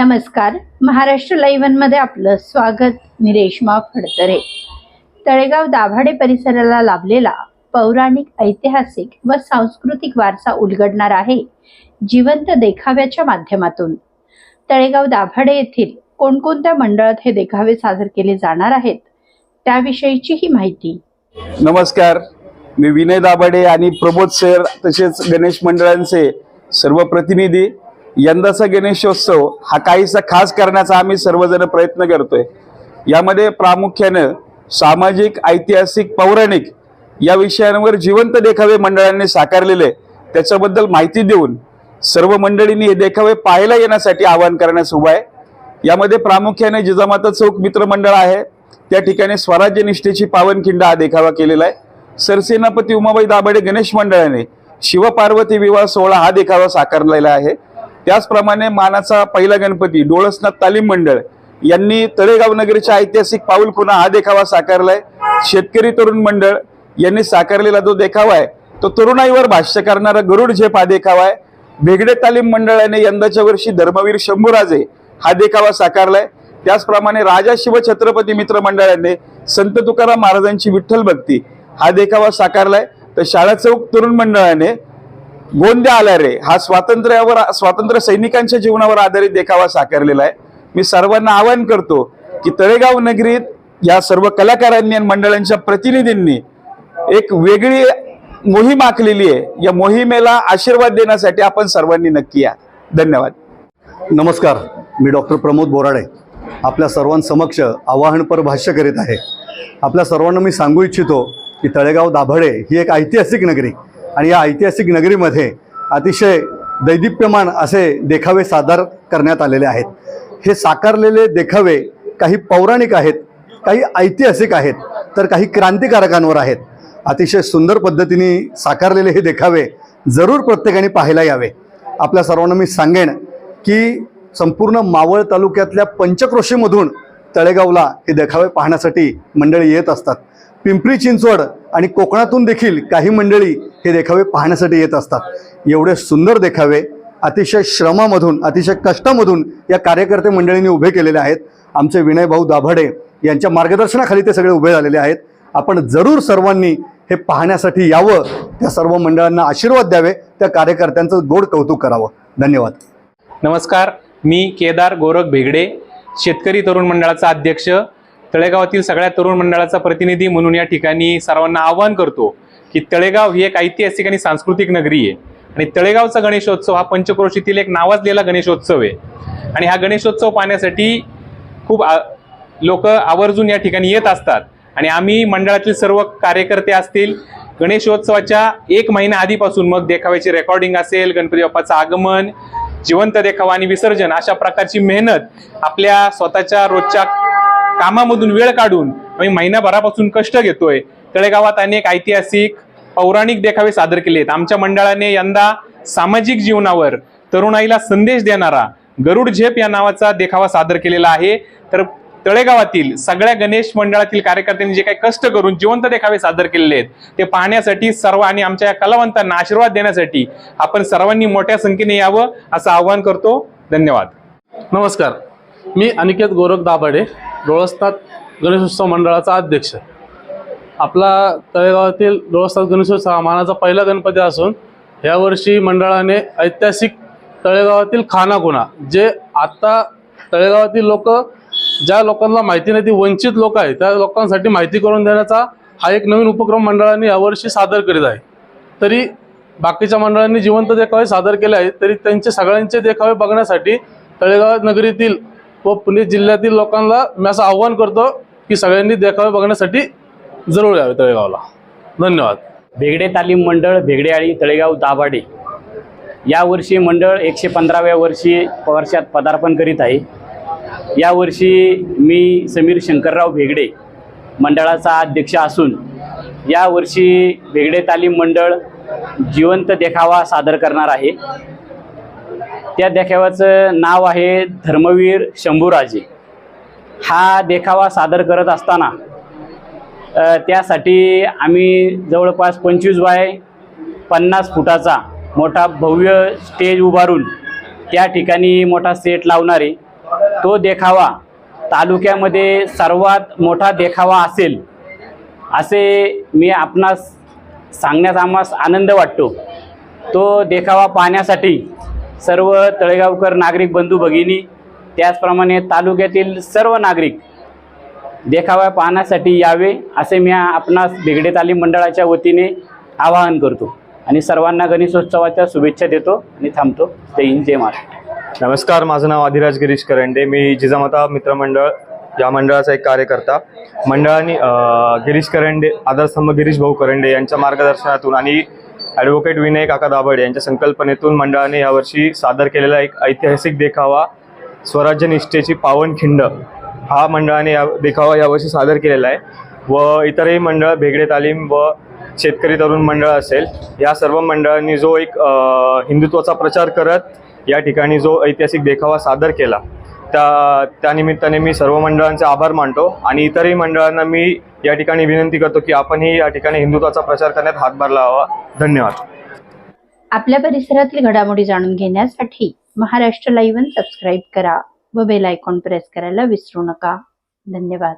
नमस्कार. महाराष्ट्र लाईव्हनमध्ये आपलं स्वागत. मी रेश्मा फडतरे. तळेगाव दाभाडे परिसराला लाभलेला पौराणिक ऐतिहासिक व सांस्कृतिक वारसा उलगडणार आहे जिवंत देखाव्याच्या माध्यमातून. तळेगाव दाभाडे येथील कोणकोणत्या मंडळात हे देखावे सादर केले जाणार आहेत त्याविषयीची ही माहिती. नमस्कार. मी विनय दाभाडे आणि प्रबोध सर तसेच गणेश मंडळांचे सर्व प्रतिनिधी यंदाचा गणेशोत्सव हा काहीसा खास करण्याचा आम्ही सर्वजण प्रयत्न करतोय. यामध्ये प्रामुख्यानं सामाजिक ऐतिहासिक पौराणिक या विषयांवर जिवंत देखावे मंडळांनी साकारलेले त्याच्याबद्दल माहिती देऊन सर्व मंडळींनी हे देखावे पाहायला येण्यासाठी आवाहन करण्यास उभा आहे. यामध्ये प्रामुख्याने जिजामाता चौक मित्रमंडळ आहे. त्या ठिकाणी स्वराज्य निष्ठेची पावनखिंड हा देखावा केलेला आहे. सरसेनापती उमाबाई दाभाडे गणेश मंडळाने शिवपार्वती विवाह सोहळा हा देखावा साकारलेला आहे. त्याचप्रमाणे मानाचा पहिला गणपती डोळसनाथ तालीम मंडळ यांनी तळेगाव नगरीच्या ऐतिहासिक पाऊल पुन्हा हा देखावा साकारलाय. शेतकरी तरुण मंडळ यांनी साकारलेला जो देखावा आहे तो तरुणाईवर भाष्य करणारा गरुड झेप हा देखावा आहे. भेगडे तालीम मंडळाने यंदाच्या वर्षी धर्मवीर शंभूराजे हा देखावा साकारलाय. त्याचप्रमाणे राजा शिव छत्रपती मित्र मंडळाने संत तुकाराम महाराजांची विठ्ठल भक्ती हा देखावा साकारलाय. तर शाळा चौक तरुण मंडळाने गोंद्या आला रे. हा स्वातंत्र्यावर स्वातंत्र्य सैनिकांच्या जीवनावर आधारित देखावा साकारलेला आहे. मी सर्वांना आवाहन करतो की तळेगाव नगरीत या सर्व कलाकारांनी आणि मंडळांच्या प्रतिनिधींनी एक वेगळी मोहीम आखलेली आहे. या मोहिमेला आशीर्वाद देण्यासाठी आपण सर्वांनी नक्की या. धन्यवाद. नमस्कार. मी डॉक्टर प्रमोद बोराडे. आपल्या सर्वांसमक्ष आवाहनपर भाष्य करीत आहे. आपल्या सर्वांना मी सांगू इच्छितो की तळेगाव दाभळे ही एक ऐतिहासिक नगरी. आणि या ऐतिहासिक नगरीमध्ये अतिशय दैदिप्यमान असे देखावे सादर करण्यात आलेले आहेत. हे साकारलेले देखावे काही पौराणिक आहेत काही ऐतिहासिक आहेत तर काही क्रांतिकारकांवर आहेत. अतिशय सुंदर पद्धतीने साकारलेले हे देखावे जरूर प्रत्येकाने पाहायला यावे. आपल्या सर्वांना मी सांगेन की संपूर्ण मावळ तालुक्यातल्या पंचक्रोशीमधून तळेगावला हे देखावे पाहण्यासाठी मंडळी येत असतात. पिंपरी चिंचवड आणि कोकणातून देखील काही मंडळी हे देखावे पाहण्यासाठी येत असतात. एवढे सुंदर देखावे अतिशय श्रमामधून अतिशय कष्टामधून या कार्यकर्ते मंडळींनी उभे केलेले आहेत. आमचे विनय भाऊ दाभाडे यांच्या मार्गदर्शनाखाली ते सगळे उभे झालेले आहेत. आपण जरूर सर्वांनी हे पाहण्यासाठी यावं त्या सर्व मंडळांना आशीर्वाद द्यावे त्या कार्यकर्त्यांचं गोड कौतुक करावं. धन्यवाद. नमस्कार मी केदार गोरख भेगडे शेतकरी तरुण मंडळाचा अध्यक्ष तळेगावातील सगळ्या तरुण मंडळाचा प्रतिनिधी म्हणून या ठिकाणी सर्वांना आवाहन करतो की तळेगाव ही एक ऐतिहासिक आणि सांस्कृतिक नगरी आहे. आणि तळेगावचा गणेशोत्सव हा पंचक्रोशीतील एक नावाजलेला गणेशोत्सव आहे. आणि हा गणेशोत्सव पाहण्यासाठी खूप लोक आवर्जून या ठिकाणी येत असतात. आणि आम्ही मंडळातील सर्व कार्यकर्ते असतील गणेशोत्सवाच्या एक महिना आधीपासून मग देखाव्याची रेकॉर्डिंग असेल गणपती बाप्पाचं आगमन जिवंत देखावा आणि विसर्जन अशा प्रकारची मेहनत आपल्या स्वतःच्या रोजच्या कामामधून वेळ काढून आम्ही महिनाभरापासून कष्ट घेतोय. तळेगावात अनेक ऐतिहासिक पौराणिक देखावे सादर केले आहेत. आमच्या मंडळाने यंदा सामाजिक जीवनावर तरुणाईला संदेश देणारा गरुड झेप या नावाचा देखावा सादर केलेला आहे. तर तळेगावातील सगळ्या गणेश मंडळातील कार्यकर्त्यांनी जे काही कष्ट करून जिवंत देखावे सादर केलेले आहेत ते पाहण्यासाठी सर्व आणि आमच्या या कलावंतांना आशीर्वाद देण्यासाठी आपण सर्वांनी मोठ्या संख्येने यावं असं आवाहन करतो. धन्यवाद. नमस्कार. मी अनिकेत गोरख दाभाडे. डोळसनाथ गणेशोत्सव मंडळाचा अध्यक्ष. आपला तळेगावातील डोळसनाथ गणेशोत्सव हा मानाचा पहिला गणपती असून यावर्षी मंडळाने ऐतिहासिक तळेगावातील खानाखुणा जे आत्ता तळेगावातील लोक ज्या लोकांना माहिती नाही ती वंचित लोक आहे त्या लोकांसाठी माहिती करून देण्याचा हा एक नवीन उपक्रम मंडळाने यावर्षी सादर करीत आहे. तरी बाकीच्या मंडळांनी जिवंत देखावे सादर केले आहेत तरी त्यांचे सगळ्यांचे देखावे बघण्यासाठी तळेगाव नगरीतील व पुणे जिल्ह्यातील लोकांना मी असं आव्हान करतो की सगळ्यांनी देखावे बघण्यासाठी जरूर यावे तळेगावला. धन्यवाद. भेगडे तालीम मंडळ भेगडेआळी तळेगाव दाभाडे. यावर्षी मंडळ एकशे पंधराव्या वर्षी वर्षात पदार्पण करीत आहे. यावर्षी मी समीर शंकरराव भेगडे मंडळाचा अध्यक्ष असून यावर्षी भेगडे तालीम मंडळ जिवंत देखावा सादर करणार आहे. त्या देखाव्याचं नाव आहे धर्मवीर शंभूराजे. हा देखावा सादर करत असताना त्यासाठी आम्ही जवळपास पंचवीस बाय पन्नास फुटाचा मोठा भव्य स्टेज उभारून त्या ठिकाणी मोठा सेट लावणारे तो देखावा तालुक्यामध्ये सर्वात मोठा देखावा असेल असे मी आपणास सांगण्यास आम्हास आनंद वाटतो. तो देखावा पाहण्यासाठी सर्व तळेगावकर नागरिक बंधू भगिनी त्याचप्रमाणे तालुक्यातील सर्व नागरिक देखावा पाहण्यासाठी यावे असे मी आपणास भेगडे तालीम मंडळाच्या वतीने आवाहन करतो. आणि सर्वांना गणेशोत्सवाच्या शुभेच्छा देतो आणि थांबतो. जय हिंद जय महाराष्ट्र. नमस्कार माझं नाव आदिराज गिरीश करंडे. मी जिजामाता मित्रमंडळ या मंडळाचा एक कार्यकर्ता. मंडळाने गिरीश करंडे आधारस्तंभ गिरीश भाऊ करंडे यांच्या मार्गदर्शनातून आणि ॲडव्होकेट विनय काका दाभडे यांच्या संकल्पनेतून मंडळाने यावर्षी सादर केलेला एक ऐतिहासिक देखावा स्वराज्य निष्ठेची पावनखिंड हा मंडळाने या देखावा यावर्षी सादर केलेला आहे. व इतरही मंडळ भेगडे तालीम व शेतकरी तरुण मंडळ असेल या सर्व मंडळांनी जो एक हिंदुत्वाचा प्रचार करत या ठिकाणी जो ऐतिहासिक देखावा सादर केला. त्या त्यानिमित्ताने मी सर्व मंडळांचे आभार मानतो आणि इतरही मंडळांना मी या ठिकाणी विनंती करतो की आपणही या ठिकाणी हिंदुत्वाचा प्रचार करण्यात हातभार लावा धन्यवाद. आपल्या परिसरातील घडामोडी जाणून घेण्यासाठी महाराष्ट्र लाईव्ह सबस्क्राईब करा व बेल आयकॉन प्रेस करायला विसरू नका. धन्यवाद.